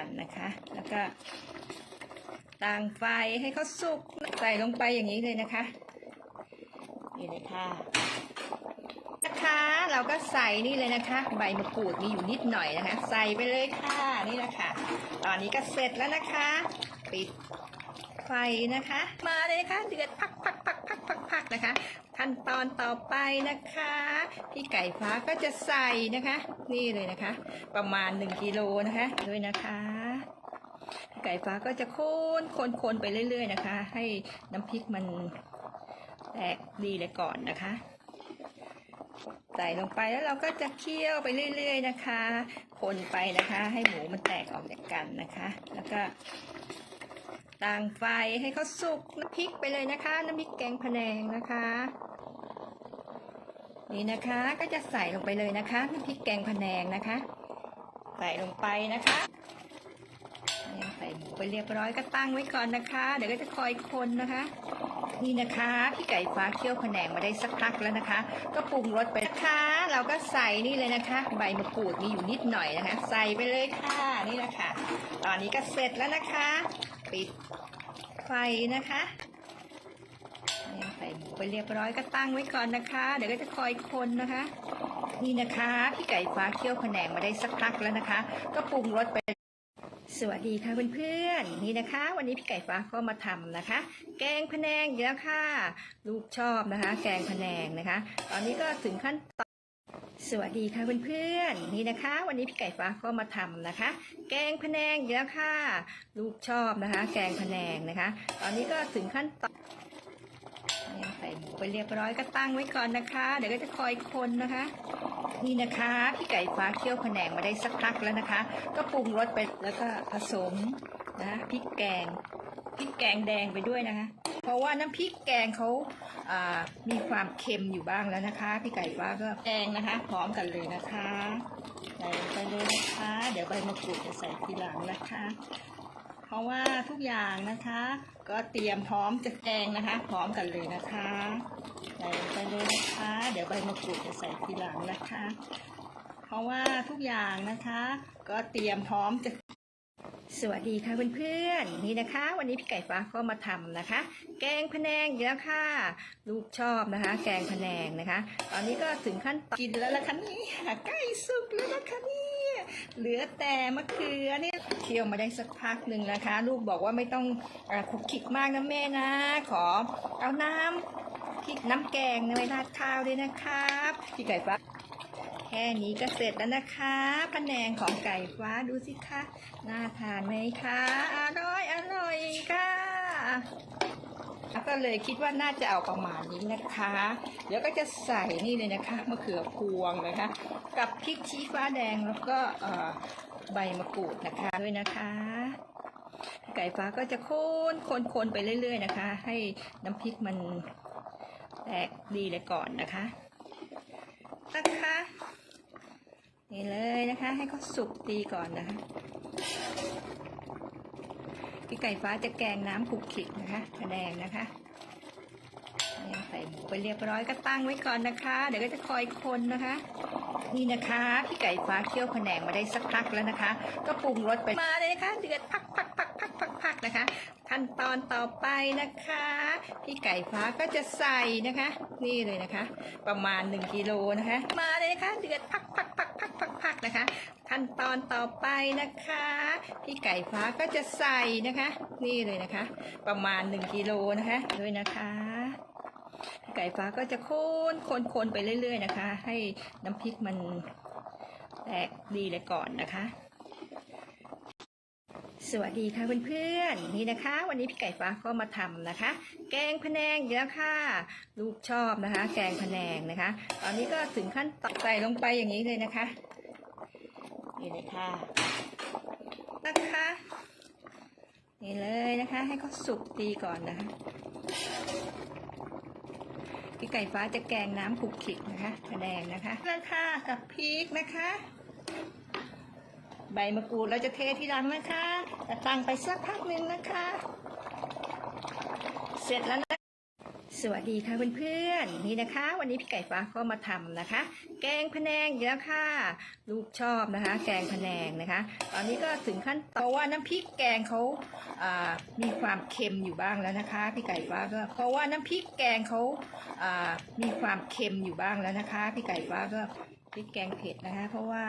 กันนะคะ แล้วก็ต่างไฟให้เขาสุกใส่ลงไปอย่างนี้เลยนะคะนี่เลยค่ะนะคะเราก็ใส่นี่เลยนะคะ ใบมะกรูดมีอยู่นิดหน่อยนะคะ ใส่ไปเลยค่ะนี่นะคะตอนนี้ก็เสร็จแล้วนะคะ ปิดไฟนะคะ มาเลยนะคะเดือดพักพักพักพักพักพักนะคะ ขั้นตอนต่อไปนะคะพี่ไก่ฟ้าก็จะใส่นะคะ นี่เลยนะคะ ประมาณ1กิโลนะคะด้วยนะคะพี่ไก่ฟ้าก็จะคนคนคนไปเรื่อย ๆ นะคะ ให้น้ำพริกมันแตกดีเลยก่อนนะคะ ใส่ลงไปแล้วเราก็จะเคี่ยวไปเรื่อย ๆ นะคะ คนไปนะคะ ให้หมูมันแตกออกจากกันนะคะ แล้วก็ต่างไฟให้เขาสุกน้ำพริกไปเลยนะคะ น้ำพริกแกงพะแนงนะคะ นี่นะคะก็จะใส่ลงไปเลยนะคะน้ำพริกแกงพะแนงนะคะ ใส่ลงไปนะคะใส่หมูไปเรียบร้อยก็ตั้งไว้ก่อนนะคะ เดี๋ยวก็จะคอยคนนะคะ นี่นะคะพี่ไก่ฟ้าเคี่ยวพะแนงมาได้สักพักแล้วนะคะ ก็ปรุงรสไปนะคะ เราก็ใส่นี่เลยนะคะ ใบมะกรูดมีอยู่นิดหน่อยนะคะ ใส่ไปเลยค่ะนี่แหละค่ะตอนนี้ก็เสร็จแล้วนะคะ ปิดไฟนะคะ ไปเรียบร้อยก็ตั้งไว้ก่อนนะคะ เดี๋ยวก็จะคอยคนนะคะ นี่นะคะพี่ไก่ฟ้าเคี่ยวพะแนงมาได้สักพักแล้วนะคะ ก็ปรุงรสไป สวัสดีค่ะเพื่อนๆนี่นะคะ วันนี้พี่ไก่ฟ้าก็มาทำนะคะ แกงพะแนงเยอะค่ะ ลูกชอบนะคะ แกงพะแนงนะคะ ตอนนี้ก็ถึงขั้นตอนสวัสดีค่ะเพื่อนๆนี่นะคะ วันนี้พี่ไก่ฟ้าก็มาทำนะคะ แกงพะแนงเยอะค่ะ ลูกชอบนะคะ แกงพะแนงนะคะ ตอนนี้ก็ถึงขั้นตอน ไปเรียบร้อยก็ตั้งไว้ก่อนนะคะ เดี๋ยวก็จะคอยคนนะคะ นี่นะคะพี่ไก่ฟ้าเคี่ยวพะแนงมาได้สักพักแล้วนะคะ ก็ปรุงรสไปแล้วก็ผสมนะพริกแกงพริกแกงแดงไปด้วยนะคะ เพราะว่าน้ำพริกแกงเขาามีความเค็มอยู่บ้างแล้วนะคะ พี่ไก่ฟ้าก็แกงนะคะพร้อมกันเลยนะคะใส่ไปเลยนะคะ เดี๋ยวใบมะกรูดจะใส่ทีหลังนะคะ เพราะว่าทุกอย่างนะคะ ก็เตรียมพร้อมจะแกงนะคะ พร้อมกันเลยนะคะใส่ลงไปเลยนะคะ เดี๋ยวใบมะกรูดจะใส่ทีหลังนะคะ เพราะว่าทุกอย่างนะคะ ก็เตรียมพร้อมจะสวัสดีค่ะเพื่อนๆนี่นะคะ วันนี้พี่ไก่ฟ้าก็มาทำนะคะ แกงพะแนงเยอะค่ะ ลูกชอบนะคะ แกงพะแนงนะคะ ตอนนี้ก็ถึงขั้นกินแล้วละคะนี่ใกล้สุกแล้วนะคะนี่ เหลือแต่มะเขือนี่เคี่ยวมาได้สักพักหนึ่งนะคะ ลูกบอกว่าไม่ต้องอคุกคิกมากนะแม่นะ ขอเอาน้ำพริกน้ำแกงในราดข้าวด้วยนะครับพี่ไก่ฟ้าแค่นี้ก็เสร็จแล้วนะคะพะแนงของไก่ฟ้าดูสิคะน่าทานไหมคะ อร่อยอร่อยค่ะ ก็เลยคิดว่าน่าจะเอาประมาณนี้นะคะ เดี๋ยวก็จะใส่นี่เลยนะคะมะเขือพวงนะคะ กับพริกชี้ฟ้าแดงแล้วก็ใบมะกรูดนะคะด้วยนะคะ ไก่ฟ้าก็จะคน คนคนไปเรื่อย ๆ นะคะ ให้น้ำพริกมันแตกดีเลยก่อนนะคะนะคะนี่เลยนะคะ ให้เขาสุกดีก่อนนะคะ พี่ไก่ฟ้าจะแกงน้ำคลุกคลิกนะคะกระแดงนะคะใส่หมูไปเรียบร้อยก็ตั้งไว้ก่อนนะคะ เดี๋ยวก็จะคอยคนนะคะ นี่นะคะพี่ไก่ฟ้าเคี่ยวพะแนงมาได้สักพักแล้วนะคะ ก็ปรุงรสไปมาเลยนะคะเดือดพักพักพักพักพักพักนะคะ ขั้นตอนต่อไปนะคะพี่ไก่ฟ้าก็จะใส่นะคะ นี่เลยนะคะ ประมาณ1กิโลนะคะ มาเลยนะคะเดือดพักพักพัก พักๆนะคะ ขั้นตอนต่อไปนะคะพี่ไก่ฟ้าก็จะใส่นะคะ นี่เลยนะคะ ประมาณ1กิโลนะคะด้วยนะคะไก่ฟ้าก็จะคน คนคนไปเรื่อย ๆ นะคะ ให้น้ำพริกมันแตกดีเลยก่อนนะคะ สวัสดีค่ะเพื่อนๆนี่นะคะ วันนี้พี่ไก่ฟ้าก็มาทำนะคะ แกงพะแนงเยอะค่ะ ลูกชอบนะคะ แกงพะแนงนะคะ ตอนนี้ก็ถึงขั้นตอนใส่ลงไปอย่างนี้เลยนะคะนี่เลยค่ะนะคะนี่เลยนะคะ ให้เขาสุกดีก่อนนะคะพี่ไก่ฟ้าจะแกงน้ำคลุกคลิกนะคะพะแนงนะคะแล้วค่ะกับพริกนะคะ ใบมะกรูดเราจะเททีหลังนะคะจะตั้งไปสักพักหนึ่งนะคะ เสร็จแล้วนะสวัสดีค่ะเพื่อนๆนี่นะคะ วันนี้พี่ไก่ฟ้าก็มาทำนะคะ แกงพะแนงอีกแล้วค่ะ ลูกชอบนะคะ แกงพะแนงนะคะ ตอนนี้ก็ถึงขั้นตอนว่าน้ำพริกแกงเขาอ่ามีความเค็มอยู่บ้างแล้วนะคะพี่ไก่ฟ้าก็เพราะว่าน้ำพริกแกงเขาอ่ามีความเค็มอยู่บ้างแล้วนะคะพี่ไก่ฟ้าก็ พริกแกงเผ็ดนะคะเพราะว่า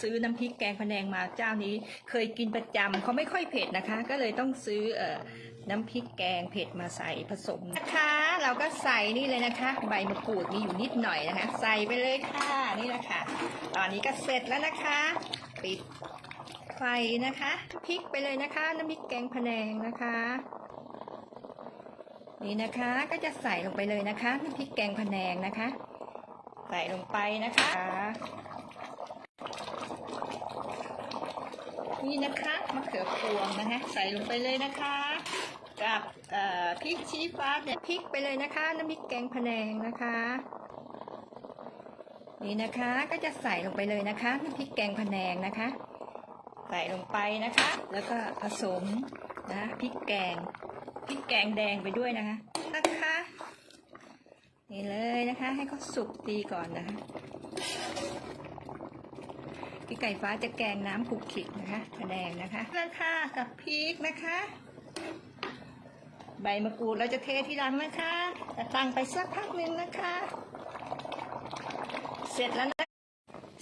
ซื้อน้ำพริกแกงพะแนงมาเจ้านี้ เคยกินประจำเขาไม่ค่อยเผ็ดนะคะ ก็เลยต้องซื้อเอ่อน้ำพริกแกงเผ็ดมาใส่ผสมนะคะ เราก็ใส่นี่เลยนะคะ ใบมะกรูดมีอยู่นิดหน่อยนะคะ ใส่ไปเลยค่ะนี่แหละค่ะ ตอนนี้ก็เสร็จแล้วนะคะ ปิดไฟนะคะพริกไปเลยนะคะน้ำพริกแกงพะแนงนะคะนี่นะคะก็จะใส่ลงไปเลยนะคะน้ำพริกแกงพะแนงนะคะ ใส่ลงไปนะคะ นี่นะคะมะเขือพวงนะคะใส่ลงไปเลยนะคะ กับพริกชี้ฟ้าเนี่ยพริกไปเลยนะคะ น้ำพริกแกงพะแนงนะคะ นี่นะคะก็จะใส่ลงไปเลยนะคะน้ำพริกแกงพะแนงนะคะ ใส่ลงไปนะคะ แล้วก็ผสมนะพริกแกงพริกแกงแดงไปด้วยนะคะ นี่เลยนะคะ ให้เขาสุกดีก่อนนะคะพี่ไก่ฟ้าจะแกงน้ำขุกขิกนะคะกระแดงนะคะแล้วค่ะกับพริกนะคะ ใบมะกรูดเราจะเททีหลังนะคะจะตั้งไปสักพักหนึ่งนะคะ เสร็จแล้วนะ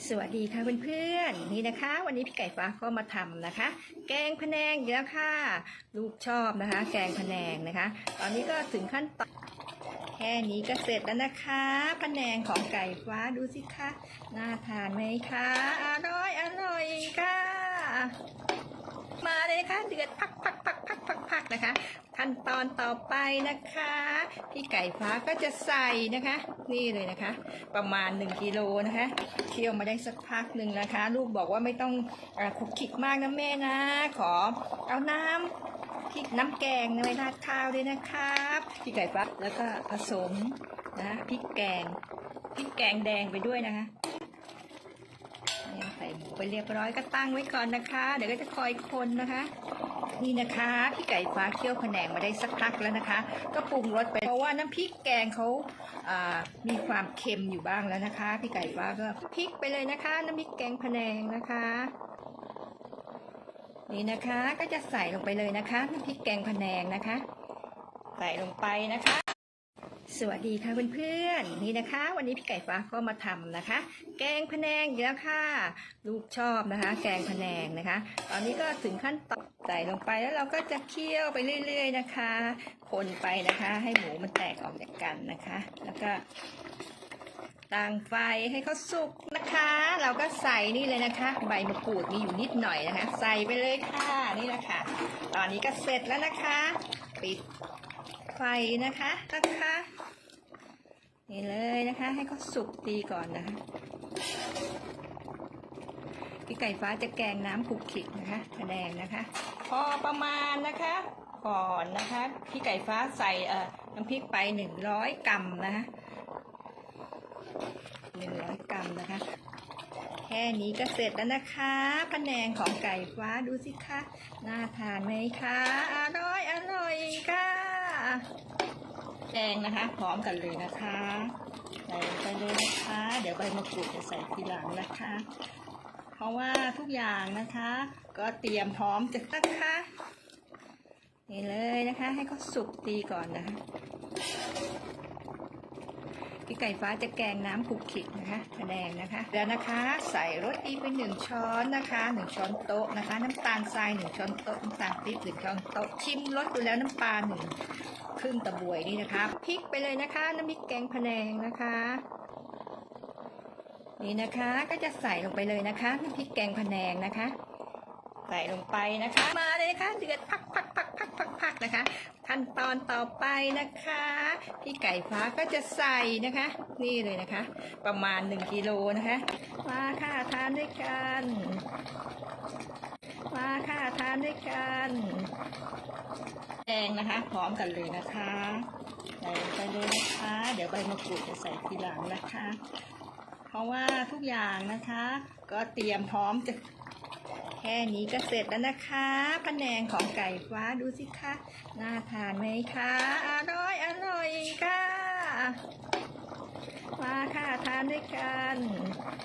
สวัสดีค่ะเพื่อนๆนี่นะคะ วันนี้พี่ไก่ฟ้าก็มาทำนะคะ แกงพะแนงอีกแล้วค่ะ ลูกชอบนะคะ แกงพะแนงนะคะ ตอนนี้ก็ถึงขั้นตอน แค่นี้ก็เสร็จแล้วนะคะพะแนงของไก่ฟ้าดูสิคะน่าทานไหมคะ อร่อยอร่อยค่ะ มาเลยค่ะเดือดพักพักพักพักพักพักนะคะ ขั้นตอนต่อไปนะคะ พี่ไก่ฟ้าก็จะใส่นะคะ นี่เลยนะคะ ประมาณ1กิโลนะคะเคี่ยวมาได้สักพักหนึ่งนะคะ ลูกบอกว่าไม่ต้องอคุกคิกมากนะแม่นะ ขอเอาน้ำ พริกน้ำแกงในราดข้าวด้วยนะครับพี่ไก่ฟักแล้วก็ผสมนะพริกแกงพริกแกงแดงไปด้วยนะคะใส่หมูไปเรียบร้อยก็ตั้งไว้ก่อนนะคะ เดี๋ยวก็จะคอยคนนะคะ นี่นะคะพี่ไก่ฟ้าเคี่ยวแผนงมาได้สักพักแล้วนะคะ ก็ปรุงรสไปเพราะว่าน้ำพริกแกงเขาอ่ามีความเค็มอยู่บ้างแล้วนะคะ พี่ไก่ฟ้าก็พริกไปเลยนะคะ น้ำพริกแกงแผนงนะคะ นี่นะคะก็จะใส่ลงไปเลยนะคะน้ำพริกแกงพะแนงนะคะ ใส่ลงไปนะคะ สวัสดีค่ะเพื่อนๆนี่นะคะ วันนี้พี่ไก่ฟ้าก็มาทำนะคะ แกงพะแนงอีกแล้วค่ะ ลูกชอบนะคะ แกงพะแนงนะคะ ตอนนี้ก็ถึงขั้นตอนใส่ลงไปแล้วเราก็จะเคี่ยวไปเรื่อย ๆ นะคะ คนไปนะคะ ให้หมูมันแตกออกจากกันนะคะ แล้วก็ ตั้งไฟให้เขาสุกนะคะ เราก็ใส่นี่เลยนะคะ ใบมะกรูดมีอยู่นิดหน่อยนะคะ ใส่ไปเลยค่ะนี่แหละค่ะ ตอนนี้ก็เสร็จแล้วนะคะ ปิดไฟนะคะนะคะนี่เลยนะคะ ให้เขาสุกดีก่อนนะคะพี่ไก่ฟ้าจะแกงน้ำขุกขิกนะคะกระแดงนะคะ พอประมาณนะคะก่อนนะคะพี่ไก่ฟ้าใส่เอ่อน้ำพริกไปหนึ่งร้อยกรัมนะคะ หนึ่งร้อยกรัมนะคะ แค่นี้ก็เสร็จแล้วนะคะพะแนงของไก่ฟ้าดูสิคะน่าทานไหมคะอร่อยอร่อยค่ะแกงนะคะ พร้อมกันเลยนะคะใส่ลงไปเลยนะคะ เดี๋ยวใบมะกรูดจะใส่ทีหลังนะคะ เพราะว่าทุกอย่างนะคะ ก็เตรียมพร้อมจะนะคะนี่เลยนะคะ ให้เขาสุกดีก่อนนะคะ พี่ไก่ฟ้าจะแกงน้ำขลุกขิกนะคะแดงนะคะ แล้วนะคะใส่รสดีไปหนึ่งช้อนนะคะหนึ่งช้อนโต๊ะนะคะ น้ำตาลทรายหนึ่งช้อนโต๊ะน้ำตาลปี๊บหนึ่งช้อนโต๊ะชิมรสดูแล้วน้ำปลาหนึ่งครึ่งตะบวยนี่นะคะพริกไปเลยนะคะ น้ำพริกแกงพะแนงนะคะ นี่นะคะก็จะใส่ลงไปเลยนะคะน้ำพริกแกงพะแนงนะคะ ใส่ลงไปนะคะ มาเลยนะคะเดือดพักพัก พักพักพักพักนะคะ ขั้นตอนต่อไปนะคะ พี่ไก่ฟ้าก็จะใส่นะคะ นี่เลยนะคะ ประมาณ1กิโลนะคะ มาค่ะทานด้วยกัน มาค่ะทานด้วยกันแกงนะคะ พร้อมกันเลยนะคะใส่ไปเลยนะคะ เดี๋ยวใบมะกรูดจะใส่ทีหลังนะคะ เพราะว่าทุกอย่างนะคะ ก็เตรียมพร้อมจะ ค่นี้ก็เสร็จแล้วนะคะพะแนงของไก่ฟ้าดูสิคะน่าทานไหมคะอร่อยอร่อยค่ะมาค่ะทานด้วยกัน